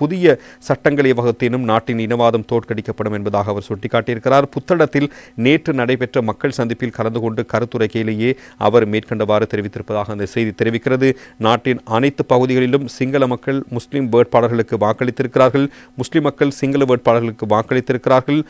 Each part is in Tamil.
புதிய சட்டங்களை வகுத்தினும் நாட்டின் இனவாதம் தோற்கடிக்கப்படும் என்பதாக அவர் சுட்டிக்காட்டியிருக்கிறார். புத்தளத்தில் நேற்று நடைபெற்ற மக்கள் சந்திப்பில் கலந்து கொண்டு கருத்துரைக்கையிலேயே அவர் மேற்கண்டவாறு தெரிவித்திருப்பதாக அந்த செய்தி தெரிவிக்கிறது. நாட்டின் அனைத்து பகுதிகளிலும் சிங்கள மக்கள் முஸ்லிம் வேட்பாளர்களுக்கு வாக்களித்திருக்கிறார்கள். முஸ்லிம் மக்கள் சிங்கள வேட்பாளர்களுக்கு வாக்களித்திருக்கிறார்கள்.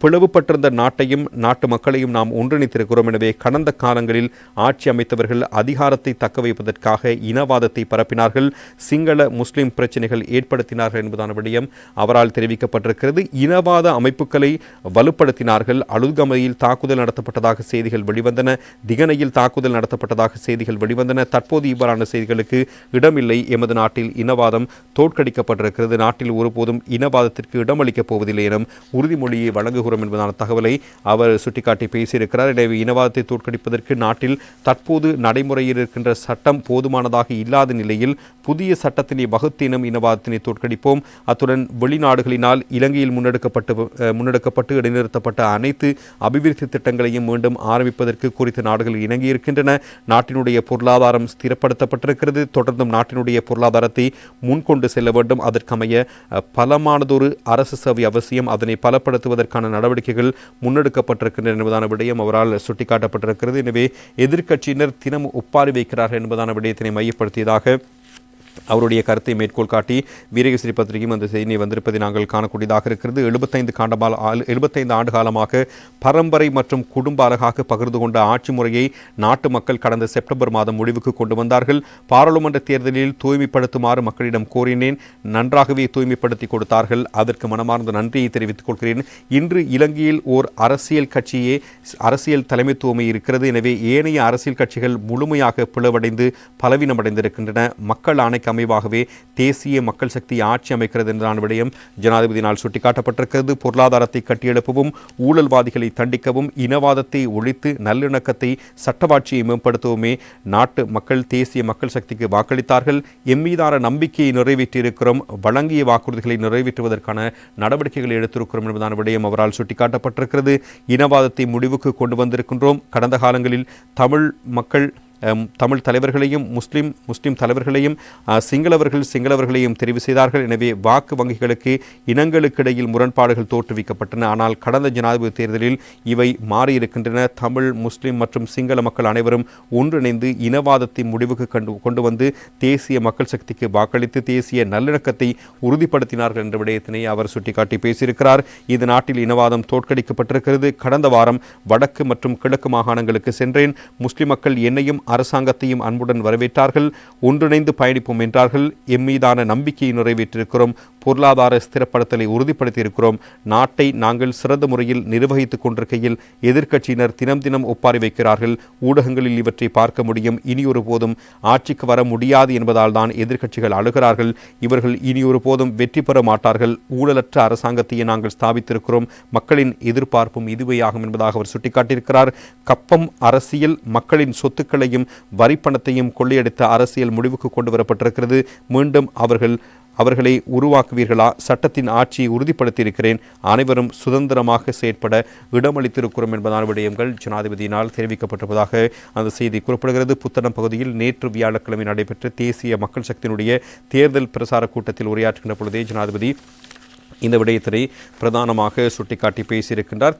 பிளவுபட்டிருந்த நாட்டையும் நாட்டு மக்களையும் நாம் ஒன்றிணைத்திருக்கிறோம். எனவே கடந்த காலங்களில் ஆட்சி அமைத்தவர்கள் அதிகாரத்தை தக்க வைப்பதற்காக இனவாதத்தை பரப்பினார்கள். சிங்கள முஸ்லிம் பிரச்சனைகள் ஏற்படுத்தினார்கள் என்பதான விடயம் அவரால் தெரிவிக்கப்பட்டிருக்கிறது. இனவாத அமைப்புகளை வலுப்படுத்தினார்கள். அழுதுகமையில் தாக்குதல் நடத்தப்பட்டதாக செய்திகள் வெளிவந்தன. திகனையில் தாக்குதல் நடத்தப்பட்டதாக செய்திகள் வெளிவந்தன. தற்போது இவ்வாறான செய்திகளுக்கு இடமில்லை எமது நாட்டில் இனவாதம் தோற்கடிக்கப்பட்டிருக்கிறது. நாட்டில் ஒருபோதும் இனவாதத்திற்கு இடமளிக்கப் போவதில்லை எனும் உறுதிமொழியை கருதுகிறோம் என்பதான தகவலை அவர் சுட்டிக்காட்டி பேசியிருக்கிறார். எனவே இனவாதத்தை தோற்கடிப்பதற்கு நாட்டில் தற்போது நடைமுறையில் இருக்கின்ற சட்டம் போதுமானதாக இல்லாத நிலையில் புதிய சட்டத்தினை வகுத்தினம் இனவாதத்தினை தோற்கடிப்போம். அத்துடன் வெளிநாடுகளினால் இலங்கையில் முன்னெடுக்கப்பட்டு முன்னெடுக்கப்பட்டு இடைநிறுத்தப்பட்ட அனைத்து அபிவிருத்தி திட்டங்களையும் மீண்டும் ஆரம்பிப்பதற்கு குறித்த நாடுகள் இணங்கியிருக்கின்றன. நாட்டினுடைய பொருளாதாரம் ஸ்திரப்படுத்தப்பட்டிருக்கிறது. தொடர்ந்தும் நாட்டினுடைய பொருளாதாரத்தை முன்கொண்டு செல்ல வேண்டும். அதற்கமைய பலமானதொரு அரசு சேவை அவசியம். அதனை பலப்படுத்துவதற்கான நடவடிக்கைகள் முன்னெடுக்கப்பட்டிருக்கின்றன என்பதான விடயம் அவரால் சுட்டிக்காட்டப்பட்டிருக்கிறது. எனவே எதிர்க்கட்சியினர் தினம் ஒப்பாரி வைக்கிறார்கள் என்பதான விடயத்தினை மையப்படுத்தியதாக அவருடைய கருத்தை மேற்கோள் காட்டி வீரகேசரி பத்திரிகையும் அந்த செய்தியை வந்திருப்பதை நாங்கள் காணக்கூடியதாக இருக்கிறது. எழுபத்தைந்து காண்டமால் எழுபத்தைந்து ஆண்டு காலமாக பரம்பரை மற்றும் குடும்ப அழகாக பகிர்ந்து கொண்ட ஆட்சி முறையை நாட்டு மக்கள் கடந்த செப்டம்பர் மாதம் முடிவுக்கு கொண்டு வந்தார்கள். பாராளுமன்ற தேர்தலில் தூய்மைப்படுத்துமாறு மக்களிடம் கோரினேன். நன்றாகவே தூய்மைப்படுத்தி கொடுத்தார்கள். அதற்கு மனமார்ந்த நன்றியை தெரிவித்துக் கொள்கிறேன். இன்று இலங்கையில் ஓர் அரசியல் கட்சியே அரசியல் தலைமைத்துவமே இருக்கிறது. எனவே ஏனைய அரசியல் கட்சிகள் முழுமையாக பிளவடைந்து பலவீனமடைந்திருக்கின்றன. மக்கள் ஆணைக்கு அமைவாகவே தேசிய மக்கள் சக்தி ஆட்சி அமைக்கிறது என்றான விடயம் ஜனாதிபதியினால் சுட்டிக்காட்டப்பட்டிருக்கிறது. பொருளாதாரத்தை கட்டியெழுப்பவும் ஊழல்வாதிகளை தண்டிக்கவும் இனவாதத்தை ஒழித்து நல்லிணக்கத்தை சட்டவாட்சியை மேம்படுத்தவுமே நாட்டு மக்கள் தேசிய மக்கள் சக்திக்கு வாக்களித்தார்கள். எம்மீதான நம்பிக்கையை நிறைவேற்றியிருக்கிறோம். வழங்கிய வாக்குறுதிகளை நிறைவேற்றுவதற்கான நடவடிக்கைகளை எடுத்திருக்கிறோம் என்பதான விடயம் அவரால் சுட்டிக்காட்டப்பட்டிருக்கிறது. இனவாதத்தை முடிவுக்கு கொண்டு வந்திருக்கின்றோம். கடந்த காலங்களில் தமிழ் மக்கள் தமிழ் தலைவர்களையும் முஸ்லீம் முஸ்லீம் தலைவர்களையும் சிங்களவர்கள் சிங்களவர்களையும் தெரிவு செய்தார்கள். எனவே வாக்கு வங்கிகளுக்கு இனங்களுக்கிடையில் முரண்பாடுகள் தோற்றுவிக்கப்பட்டன. ஆனால் கடந்த ஜனாதிபதி தேர்தலில் இவை மாறியிருக்கின்றன. தமிழ் முஸ்லீம் மற்றும் சிங்கள மக்கள் அனைவரும் ஒன்றிணைந்து இனவாதத்தை முடிவுக்கு கண்டு கொண்டு வந்து தேசிய மக்கள் சக்திக்கு வாக்களித்து தேசிய நல்லிணக்கத்தை உறுதிப்படுத்தினார்கள் என்ற விடயத்தினை அவர் சுட்டிக்காட்டி பேசியிருக்கிறார். இது நாட்டில் இனவாதம் தோற்கடிக்கப்பட்டிருக்கிறது. கடந்த வாரம் வடக்கு மற்றும் கிழக்கு மாகாணங்களுக்கு சென்றேன். முஸ்லிம் மக்கள் என்னையும் அரசாங்கத்தையும் அன்புடன் வரவேற்றார்கள். ஒன்றிணைந்து பயணிப்போம் என்றார்கள். எம் மீதான நம்பிக்கையை நிறைவேற்றிருக்கிறோம். பொருளாதார ஸ்திரப்படுத்தலை உறுதிப்படுத்தியிருக்கிறோம். நாட்டை நாங்கள் சிறந்த முறையில் நிர்வகித்துக் கொண்டிருக்கையில் எதிர்க்கட்சியினர் தினம் தினம் ஒப்பாரி வைக்கிறார்கள். ஊடகங்களில் இவற்றை பார்க்க முடியும். இனியொரு போதும் ஆட்சிக்கு வர முடியாது என்பதால் தான் எதிர்க்கட்சிகள் அழுகிறார்கள். இவர்கள் இனியொரு போதும் வெற்றி பெற மாட்டார்கள். ஊழலற்ற அரசாங்கத்தையே நாங்கள் ஸ்தாபித்திருக்கிறோம். மக்களின் எதிர்பார்ப்பும் இதுவேயாகும் என்பதாக அவர் சுட்டிக்காட்டியிருக்கிறார். கப்பம் அரசியல் மக்களின் சொத்துக்களையும் வரிப்பணத்தையும் கொள்ளையடித்த அரசியல் முடிவுக்கு கொண்டு வரப்பட்டிருக்கிறது மீண்டும் அவர்கள் அவர்களை உருவாக்குவீர்களா? சட்டத்தின் ஆட்சியை உறுதிப்படுத்தியிருக்கிறேன். அனைவரும் சுதந்திரமாக செயற்பட இடமளித்திருக்கிறோம் என்பதான விடயங்கள் ஜனாதிபதியினால் தெரிவிக்கப்பட்டிருப்பதாக அந்த செய்தி குறிப்பிடுகிறது. புத்தனம் பகுதியில் நேற்று வியாழக்கிழமை நடைபெற்ற தேசிய மக்கள் சக்தியினுடைய தேர்தல் பிரசார கூட்டத்தில் உரையாற்றுகின்ற பொழுதே ஜனாதிபதி இந்த விடயத்தினை பிரதானமாக சுட்டிக்காட்டி பேசியிருக்கின்றார்.